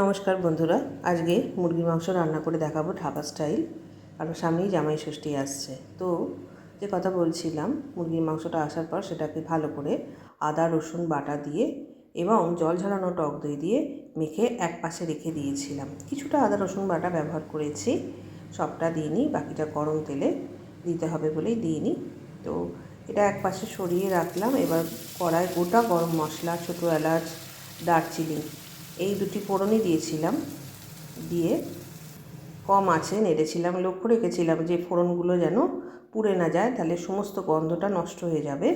নমস্কার বন্ধুরা, আজকে মুরগির মাংস রান্না করে দেখাবো ঢাকা স্টাইল। আর সামনেই জামাই ষষ্ঠী আসছে। তো যে কথা বলছিলাম, মুরগির মাংসটা আসার পর সেটাকে ভালো করে আদা, রসুন, বাটা দিয়ে এবং জল ঝরানো টক দই দিয়ে মেখে এক পাশে রেখে দিয়েছিলাম। কিছুটা আদা, রসুন, বাটা ব্যবহার করেছি। সবটা দিইনি বাকিটা গরম তেলে দিতে হবে বলেই দিইনি তো এটা এক পাশে সরিয়ে রাখলাম। এবার কড়াই গোটা গরম মশলা, ছোটো এলাচ, দারচিনি এই দুটি ফোড়নই দিয়েছিলাম। দিয়ে কম আছে নেড়েছিলাম লক্ষ্য রেখেছিলাম যে ফোড়নগুলো যেন পুড়ে না যায়, তাহলে সমস্ত গন্ধটা নষ্ট হয়ে যাবে।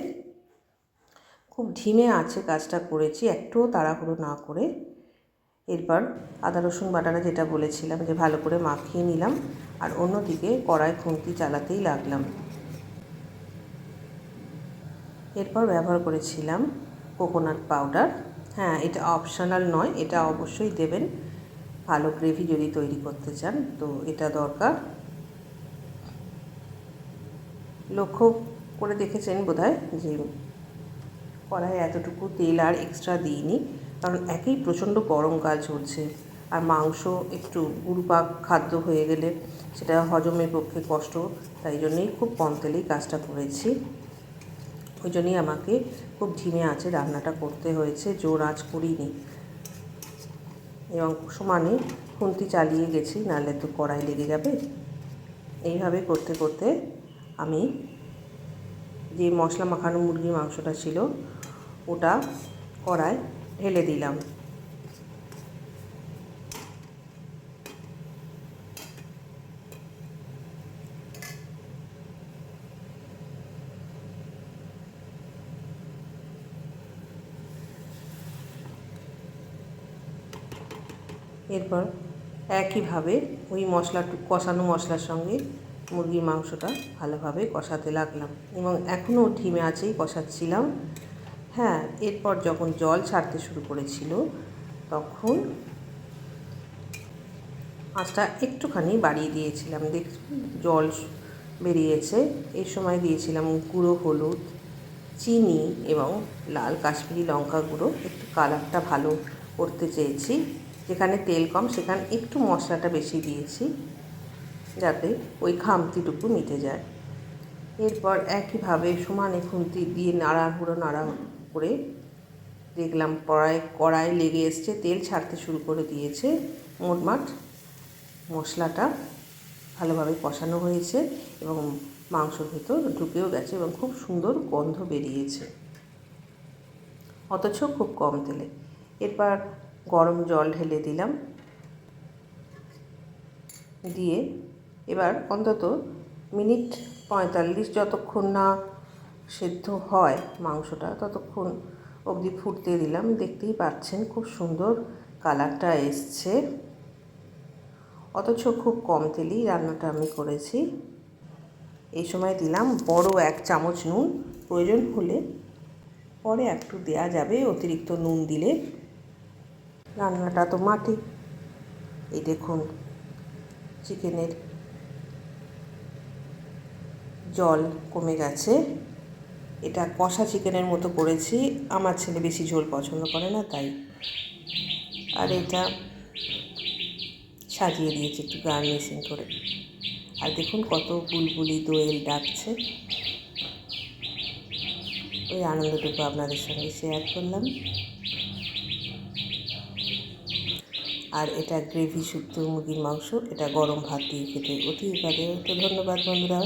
খুব ধিমে আছে কাজটা করেছি, একটুও তাড়াহুড়ো না করে। এরপর আদা, রসুন, বাটাটা যেটা বলেছিলাম যে ভালো করে মাখিয়ে নিলাম, আর অন্যদিকে কড়াই খুন্তি চালাতেই লাগলাম। এরপর ব্যবহার করেছিলাম কোকোনাট পাউডার। হ্যাঁ এটা অপশনাল নয়, এটা অবশ্যই দেবেন। ভালো গ্রেভি যদি তৈরি করতে চান, তো এটা দরকার। লক্ষ্য করে দেখেছেন বোধহয় যে কড়াইয়ে এতটুকু তেল আর এক্সট্রা দিইনি, কারণ একই প্রচণ্ড গরমকাল চলছে আর মাংস একটু গুরুপাক খাদ্য হয়ে গেলে সেটা হজমের পক্ষে কষ্ট, তাই জন্যই খুব কম তেলেই কাজটা করেছি। ওই জন্যই আমাকে খুব ঝিমে আছে, রান্নাটা করতে হয়েছে, জোর আজ করিনি। এবং সমানে খুন্তি চালিয়ে গেছি, নাহলে তো কড়াই লেগে যাবে। এইভাবে করতে করতে আমি যে মশলা মাখানো মুরগির মাংসটা ছিল, ওটা কড়ায় ঢেলে দিলাম। এরপর একইভাবে ওই মশলাটু কষানো মশলার সঙ্গে মুরগির মাংসটা ভালোভাবে কষাতে লাগলাম এবং এখনও ঢিমে আছেই, কষাচ্ছিলাম। হ্যাঁ এরপর যখন জল ছাড়তে শুরু করেছিল, তখন আঁচটা একটুখানি বাড়িয়ে দিয়েছিলাম। দেখ, জল বেরিয়েছে। এই সময় দিয়েছিলাম গুঁড়ো, হলুদ, চিনি এবং লাল কাশ্মীরি লঙ্কা গুঁড়ো। একটু কালারটা ভালো করতে চেয়েছি। যেখানে তেল কম, সেখানে একটু মশলাটা বেশি দিয়েছি, যাতে ওই খামতিটুকু মিটে যায়। এরপর একইভাবে সমানে খুন্তি দিয়ে নাড়া হুড়ো নাড়া করে দেখলাম কড়াই কড়াই লেগে এসছে, তেল ছাড়তে শুরু করে দিয়েছে। মোটমাট মশলাটা ভালোভাবে কষানো হয়েছে এবং মাংসর ভেতর ঢুকেও গেছে এবং খুব সুন্দর গন্ধ বেরিয়েছে। অথচ খুব কম তেলে। এরপর গরম জল ঢেলে দিলাম। দিয়ে এবার অন্তত মিনিট পঁয়তাল্লিশ যতক্ষণ না সেদ্ধ হয় মাংসটা, ততক্ষণ অবধি ফুটতে দিলাম। দেখতেই পাচ্ছেন খুব সুন্দর কালারটা এসছে। অথচ খুব কম তেলেই রান্নাটা আমি করেছি। এই সময় দিলাম বড় এক চামচ নুন। প্রয়োজন হলে পরে একটু দেয়া যাবে, অতিরিক্ত নুন দিলে। রান্নাটা তো মাটি। এই দেখুন, চিকেনের জল কমে গেছে। এটা কষা চিকেনের মতো করেছি। আমার ছেলে বেশি ঝোল পছন্দ করে না, তাই। আর এটা সাজিয়ে দিয়েছি একটু গার্নিশিং করে। আর দেখুন কত বুলবুলি দোয়েল ডাকছে। ওই আনন্দটুকু আপনাদের সঙ্গে শেয়ার করলাম। আর এটা গ্রেভি, শুক্তো, মুরগির মাংস, এটা গরম ভাত দিয়ে খেতে অতি উপাদেয় তো ধন্যবাদ বন্ধুরা।